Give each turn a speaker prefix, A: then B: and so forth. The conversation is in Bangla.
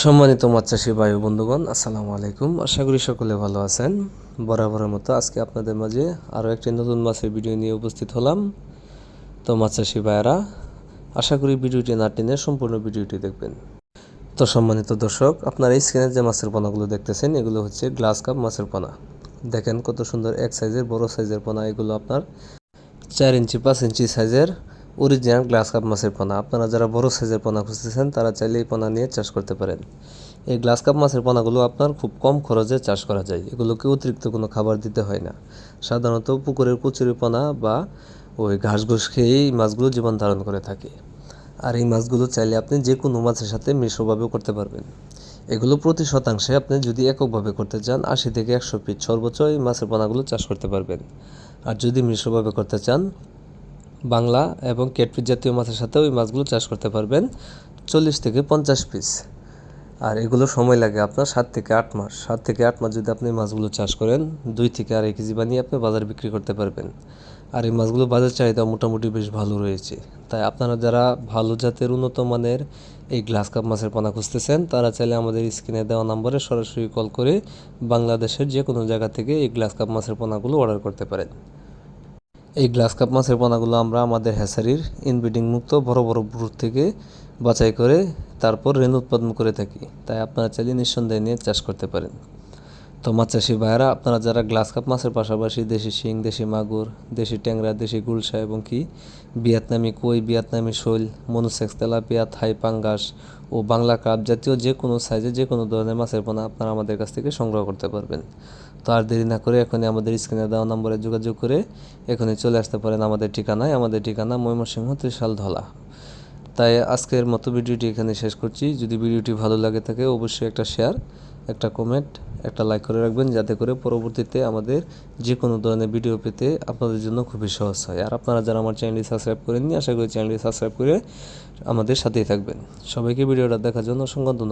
A: সম্মানিত চাষি ভাই বন্ধুগণ, আসসালামু আলাইকুম। আশা করি সকলে ভালো আছেন। বরাবরের মতো আজকে আপনাদের মাঝে আরও একটি নতুন মাছের ভিডিও নিয়ে উপস্থিত হলাম। তো চাষি ভাইয়েরা, আশা করি ভিডিওটি না টেনে সম্পূর্ণ ভিডিওটি দেখবেন। তো সম্মানিত দর্শক, আপনারা এই স্ক্রিনে যে মাছের পোনাগুলো দেখতেছেন, এগুলো হচ্ছে গ্লাস কাপ মাছের পোনা। দেখেন কত সুন্দর এক সাইজের বড় সাইজের পোনা। এগুলো আপনার চার ইঞ্চি, পাঁচ ইঞ্চি সাইজের অরিজিনাল গ্লাস কাপ মাছের পোনা। আপনারা যারা বড় সাইজের পোনা খুঁজতেছেন, তারা চাইলে এই পোনা নিয়ে চাষ করতে পারেন। এই গ্লাস কাপ মাছের পোনাগুলো আপনার খুব কম খরচে চাষ করা যায়। এগুলোকে অতিরিক্ত কোনো খাবার দিতে হয় না। সাধারণত পুকুরের কচুরি পোনা বা ওই ঘাস ঘুষ খেয়েই এই মাছগুলো জীবন ধারণ করে থাকে। আর এই মাছগুলো চাইলে আপনি যে কোনো মাছের সাথে মিশ্রভাবে করতে পারবেন। এগুলো প্রতি শতাংশে আপনি যদি এককভাবে করতে চান, আশি থেকে একশো পিস সর্বোচ্চ এই মাছের পোনাগুলো চাষ করতে পারবেন। আর যদি মিশ্রভাবে করতে চান বাংলা এবং ক্যাটফিট জাতীয় মাছের সাথেও এই মাছগুলো চাষ করতে পারবেন চল্লিশ থেকে পঞ্চাশ পিস। আর এগুলো সময় লাগে আপনার সাত থেকে আট মাস। সাত থেকে আট মাস যদি আপনি মাছগুলো চাষ করেন, দুই থেকে আড়াই কেজি বানিয়ে আপনি বাজারে বিক্রি করতে পারবেন। আর এই মাছগুলো বাজার চাহিদা মোটামুটি বেশ ভালো রয়েছে। তাই আপনারা যারা ভালো জাতের, উন্নত মানের এই গ্লাস কাপ মাছের পোনা খুঁজতেছেন, তারা চাইলে আমাদের স্ক্রিনে দেওয়া নম্বরে সরাসরি কল করে বাংলাদেশের যে কোনো জায়গা থেকে এই গ্লাস কাপ মাছের পোনাগুলো অর্ডার করতে পারেন। এই গ্লাস কাপ মাছের পানাগুলো আমরা আমাদের হ্যাসারির ইনব্রিডিং মুক্ত বড় বড় ব্রুট থেকে বাছাই করে তারপর রেন উৎপাদন করে থাকি। তাই আপনারা চাইলে নিঃসন্দেহে নিয়ে চাষ করতে পারেন। তো মাছ চাষি ভাইয়েরা, আপনারা যারা গ্লাস কাপ মাছের পাশাপাশি দেশি শিং, দেশি মাগুর, দেশি ট্যাংরা, দেশি গুলশা এবং কি, ভিয়েতনামি কই, ভিয়েতনামি শৈল, মনুসেক্স, তেলাপিয়া, থাই পাঙ্গাস ও বাংলা কাপ জাতীয় যে কোনো সাইজে যে কোনো ধরনের মাছের পোনা আপনারা আমাদের কাছ থেকে সংগ্রহ করতে পারবেন। তো আর দেরি না করে এখনই আমাদের স্ক্রিনে দেওয়া নম্বরে যোগাযোগ করে এখনই চলে আসতে পারেন আমাদের ঠিকানায়, আমাদের ঠিকানা ময়মনসিংহ, ত্রিশাল ধলা। তাই আজকের মতো ভিডিওটি এখানে শেষ করছি। যদি ভিডিওটি ভালো লাগে থাকে অবশ্যই একটা শেয়ার একটা কমেন্ট একটা লাইক করে রাখবেন যাতে করে পরবর্তীতে আমাদের যে কোনো ধরনের ভিডিও পেতে আপনাদের জন্য খুবই সহজ হয়। আর আপনারা যারা আমার চ্যানেলটি সাবস্ক্রাইব করেননি, আশা করি চ্যানেলটি সাবস্ক্রাইব করে আমাদের সাথেই থাকবেন। সবাইকে ভিডিওটা দেখার জন্য অসংখ্য ধন্যবাদ।